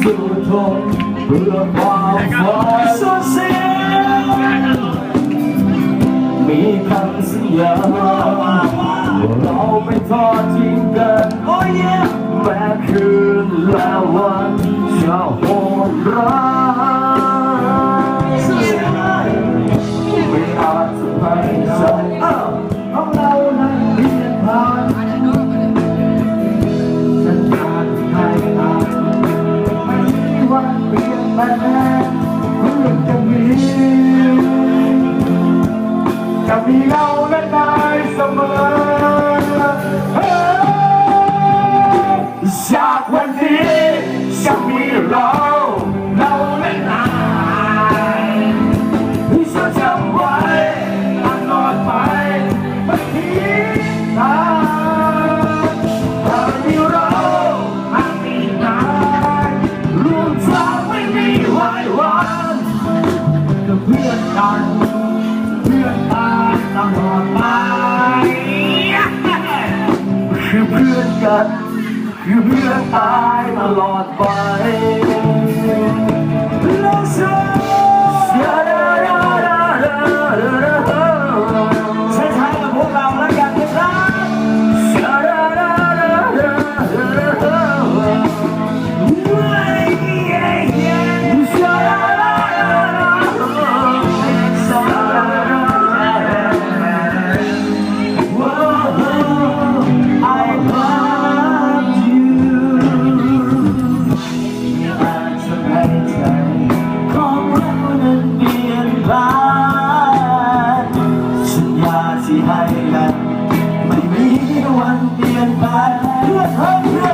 สุดทนเพื่อความฝันสุดเสียมีคำสัญญาว่าเราไม่ทอดทิ้งกัน โอ้ยแม้คืนและวันจะโห จะมีจะมีเราและนายเสมอเฮ้ยจากวันนี้ คือเพื่อนกัน คือเพื่อนตายตลอดไป the country.